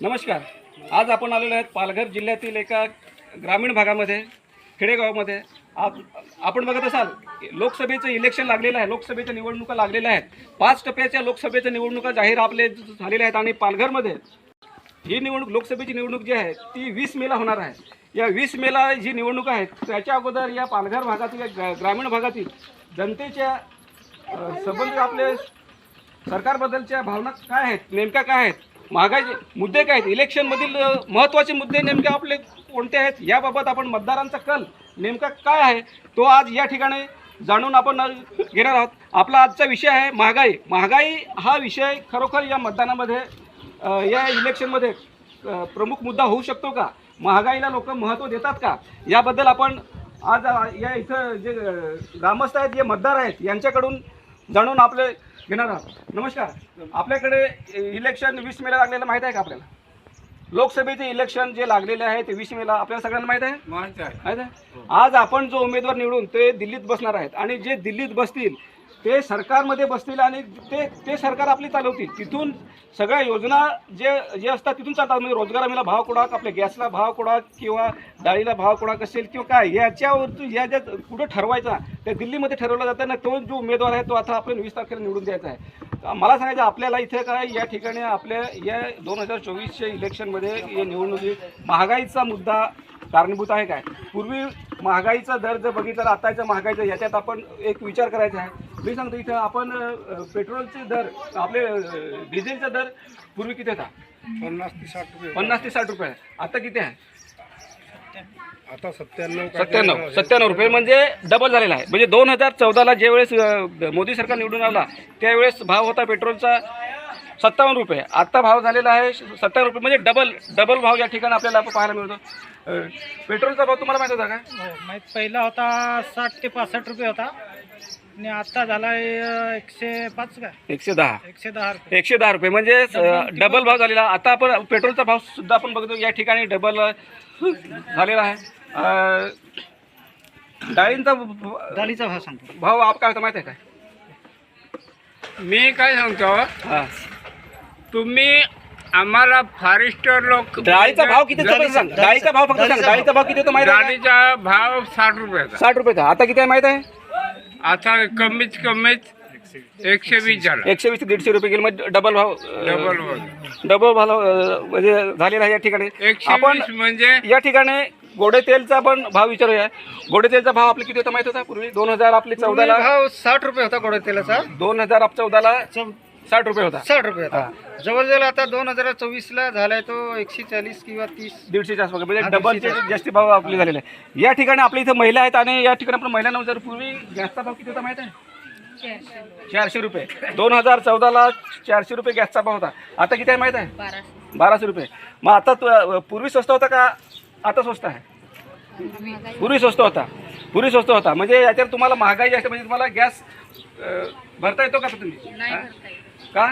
नमस्कार. आज आपण आलेलो आहेत पालघर जिल्ह्यातील एका ग्रामीण भागामध्ये खेडेगावामध्ये. आज आपण बघत असाल लोकसभेचं इलेक्शन लागलेलं आहे लोकसभेच्या निवडणुका लागलेल्या आहेत. पाच टप्प्याच्या लोकसभेच्या निवडणुका जाहीर आपले झालेल्या आहेत आणि पालघरमध्ये ही निवडणूक लोकसभेची निवडणूक जी आहे ती वीस मेला होणार आहे. या वीस मेला जी निवडणूक आहे त्याच्या अगोदर या पालघर भागातील या ग्रामीण भागातील जनतेच्या संबंधित आपले सरकारबद्दलच्या भावना काय आहेत? नेमक्या काय आहेत? महागाईचे मुद्दे काय आहेत? इलेक्शनमधील महत्त्वाचे मुद्दे नेमके आपले कोणते आहेत? याबाबत आपण मतदारांचा कल नेमका काय आहे? तो आज या ठिकाणी जाणून आपण घेणार आहोत. आपला आजचा विषय आहे महागाई. महागाई हा विषय खरोखर या मतदानामध्ये या इलेक्शनमध्ये प्रमुख मुद्दा होऊ शकतो का? महागाईला लोक महत्त्व देतात का? याबद्दल आपण आज या इथं जे ग्रामस्थ आहेत जे मतदार आहेत यांच्याकडून जाणून आपले घेणार आहोत. नमस्कार. आपल्याकडे इलेक्शन वीस मेला लागलेलं माहीत आहे का आपल्याला? लोकसभेचे इलेक्शन जे लागलेले आहे ते वीस मेला आपल्याला सगळ्यांना माहीत आहे? माहीत आहे. माहीत आहे? आज आपण जो उमेदवार निवडून ते दिल्लीत बसणार आहेत. आणि जे दिल्लीत बसतील ते सरकारमध्ये बसतील आणि ते ते सरकार आपली चालवतील. तिथून सगळ्या योजना जे जे असतात तिथून चालतात. म्हणजे रोजगार हमीला भाव कोडा आपल्या गॅसला भाव कोडा किंवा डाळीला भाव कोडा कसेल किंवा काय याच्यावरतून या ज्या कुठं ठरवायचा ते दिल्लीमध्ये ठरवला जातं ना तो जो उमेदवार आहे तो आता आपण वीस तारखेला निवडून द्यायचा आहे. मला सांगायचं आपल्याला इथे काय या ठिकाणी आपल्या या दोन हजार चोवीसच्या इलेक्शनमध्ये या निवडणुकीत महागाईचा मुद्दा कारणीभूत आहे काय? पूर्वी महागाईचा दर जर बघितला आताच्या महागाईचा याच्यात आपण एक विचार करायचा आहे. मी सांगतो इथं आपण पेट्रोलचे दर आपले डिझेलचा दर पूर्वी किती होता? पन्नास ते साठ रुपये. पन्नास ते साठ रुपये. आता किती आहे? आता सत्त्याण्णव सत्त्याण्णव. सत्त्याण्णव रुपये म्हणजे डबल झालेला आहे. म्हणजे दोन हजार चौदाला ज्यावेळेस अ, मोदी सरकार निवडून आला त्यावेळेस भाव होता पेट्रोलचा सत्तावन्न रुपये. आत्ता भाव झालेला आहे सत्तावन्न रुपये. म्हणजे डबल डबल भाव या ठिकाणी आपल्याला पाहायला मिळतो. अ, पेट्रोलचा भाव तुम्हाला माहिती होता का? हो माहीत पहिला होता साठ ते पासष्ट रुपये होता. आणि आता झाला आहे एकशे पाच का? एकशे दहा. एकशे दहा रुपये. एकशे दहा रुपये. म्हणजे डबल भाव झालेला. आता आपण पेट्रोलचा भाव सुद्धा आपण बघतो या ठिकाणी डबल झालेला आहे. अ, डाळींचा भ- डाळीचा भाव सांगतो. भाव आप काय होता माहिती आहे काय? मी काय सांगतो? हा. तुम्ही आम्हाला फॉरेस्टर लोक डाळीचा भाव किती होता? सांग. डाळीचा भाव फक्त सांग. डाळीचा भाव किती होता माहिती आहे का? डाळीचा भाव साठ रुपयाचा साठ रुपये आता किती आहे माहीत आहे? आता कमीत कमीत एकशे वीस झाला. एकशे वीस ते दीडशे रुपये गेले म्हणजे डबल भाव डबल डबल भाव. अ, म्हणजे झालेला आहे या ठिकाणी. एकशे आपण वीस म्हणजे या ठिकाणी गोडे तेलचा पण भाव विचारूया. गोडे तेलचा भाव आपले किती होता माहीत होता? पूर्वी दोन हजार आपले चौदाला भाव साठ रुपये होता गोडा तेलाचा. दोन हजार चौदाला साठ रुपये होता. साठ रुपये होता. जवळजवळ आता दोन हजार चोवीस ला झालाय तो एकशे चाळीस किंवा तीस. दीडशेच्या आसपास म्हणजे डबलचे जास्ती भाव आपले झालेले आहे या ठिकाणी आपल्या इथं महिला आहेत आणि या ठिकाणी आपण महिलांना जर पूर्वी गॅसचा भाव किती होता माहीत आहे? चारशे रुपये. दोन हजार चौदाला चारशे रुपये गॅसचा भाव होता. आता किती आहे माहीत आहे? बाराशे. रुपये. मग आता तु- पूर्वी स्वस्त होता का आता स्वस्त आहे? पूर्वी स्वस्त होता. पूर्वी स्वस्त होता. म्हणजे याच्यात तुम्हाला महागाई जास्त म्हणजे तुम्हाला गॅस भरता येतो का तुम्ही? हा? का?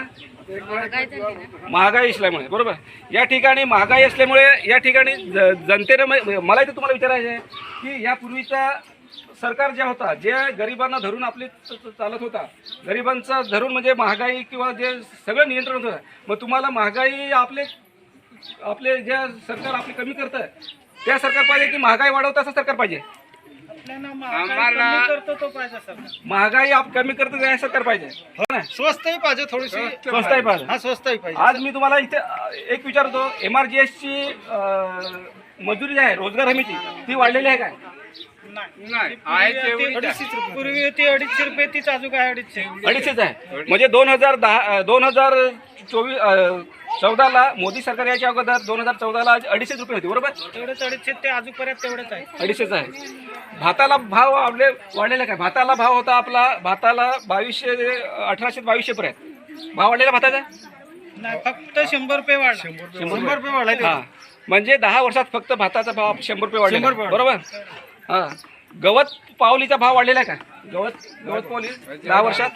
महागाई असल्यामुळे बरोबर? या ठिकाणी महागाई असल्यामुळे या ठिकाणी ज- जनतेनं म- मला इथे तुम्हाला विचारायचं आहे की यापूर्वीचा सरकार ज्या होता जे गरिबांना धरून आपले चालत होता गरिबांचा धरून म्हणजे महागाई किंवा जे सगळं नियंत्रण होतं मग तुम्हाला महागाई आपले आपले ज्या सरकार आपले कमी करतं त्या सरकार पाहिजे की महागाई वाढवतं असं सरकार पाहिजे? आम्हाला- कमी करतो तो पाहिजे सर. महागाई आप कमी करतं त्या सरकार पाहिजे. हो ना? स्वस्तही पाहिजे थोडीशी स्वस्तही पाहिजे. हा स्वस्तही पाहिजे. आज मी तुम्हाला इथे एक विचारतो एम आर जी एसची मजुरी जी आहे रोजगार हमीची ती वाढलेली आहे काय? नाही. नाही आहे पूर्वी तेवढी होती अडीचशे रुपये. पूर्वी होती अडीचशे रुपये तीच अजून आहे अडीचशे. अडीचशेच आहे. म्हणजे दोन हजार दहा दोन हजार चोवीस चौदाला मोदी सरकार याच्या अगोदर दोन हजार चौदाला अडीचशेच रुपये होती बरोबर? तेवढेच अडीचशे ते अजूनपर्यंत तेवढेच आहे. अडीचशेच आहे. भाताला भाव आपले वाढलेला काय? भाताला भाव होता आपला भाताला बावीसशे अठराशे ते बावीसशे पर्यंत. भाव वाढलेला भाताचा? नाही फक्त शंभर रुपये वाढला. शंभर रुपये वाढला. हा. म्हणजे दहा वर्षात फक्त भाताचा भाव शंभर रुपये. रुपये बरोबर? हा. गवत पावलीचा भाव वाढलेला आहे का? गवत गवत पावली दहा वर्षात?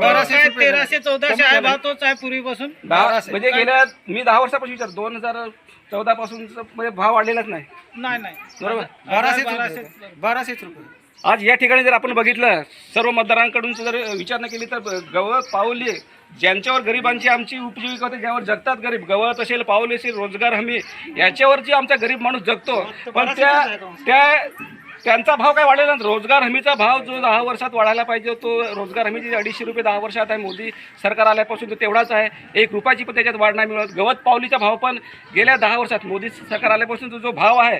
बाराशे तेराशे चौदाशे आहे भाव तोच आहे पूर्वीपासून. दहा म्हणजे गेल्या मी दहा वर्षापासून विचार दोन हजार चौदा पासून म्हणजे भाव वाढलेलाच नाही. नाही नाही. बरोबर? बाराशे बाराशे बाराशेच रुपये. आज या ठिकाणी जर आपण बघितलं सर्व मतदारांकडून जर विचारणा केली तर गवत पावली ज्यांच्यावर गरिबांची आमची उपजीविका होते ज्यावर जगतात गरीब गवत असेल पावली असेल रोजगार हमी याच्यावरची आमचा गरीब माणूस जगतो. पण त्या त्या त्यांचा भाव काय वाढलेला. रोजगार हमीचा भाव जो दहा वर्षात वाढायला पाहिजे तो रोजगार हमी जी अडीचशे रुपये दहा वर्षात आहे मोदी सरकार आल्यापासून तो तेवढाच आहे. एक रुपयाची पण त्याच्यात वाढ नाही मिळत. गवत पावलीचा भाव पण गेल्या दहा वर्षात मोदी सरकार आल्यापासून तो जो भाव आहे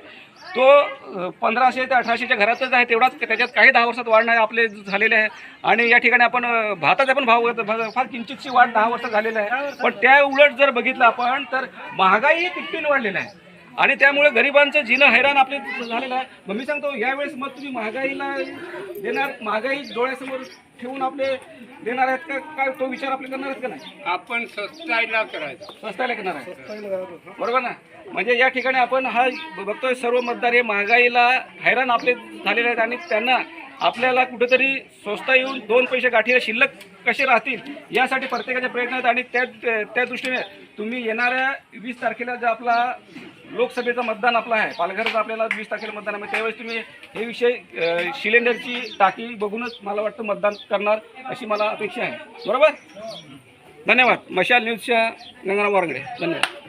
तो पंधराशे ते अठराशेच्या घरातच आहे तेवढाच त्याच्यात काही दहा वर्षात वाढ नाही आपले झालेले आहे. आणि या ठिकाणी आपण भाताचा पण भाव फार किंचितची वाढ दहा वर्षात झालेला आहे. पण त्या उलट जर बघितलं आपण तर महागाई तिप्पटीने वाढलेला आहे. आणि त्यामुळे गरिबांचं जिणं हैराण आपले झालेलं आहे. मग मी सांगतो यावेळेस मग तुम्ही महागाईला देणार महागाई डोळ्यासमोर ठेवून आपले देणार आहेत का? काय तो विचार आपले करणार आहेत का नाही? आपण स्वस्तायला करायचा. स्वस्तायला करणार आहे बरोबर ना? म्हणजे या ठिकाणी आपण हा बघतोय सर्व मतदार हे महागाईला हैराण आपले झालेले आहेत आणि त्यांना आपल्याला कुठेतरी स्वस्ता येऊन दोन पैसे गाठीला शिल्लक कसे राहतील यासाठी प्रत्येकाचे प्रयत्न आहेत आणि त्या त्या दृष्टीने तुम्ही येणाऱ्या वीस तारखेला जो आपला लोकसभेचं मतदान आपलं आहे. पालघरचं आपल्याला वीस तारखेला मतदान आहे. त्यावेळेस तुम्ही हे विषय सिलेंडरची टाकी बघूनच मला वाटतं मतदान करणार अशी मला अपेक्षा आहे. बरोबर? धन्यवाद. मशाल न्यूजच्या गंगाराम वारंगडे धन्यवाद.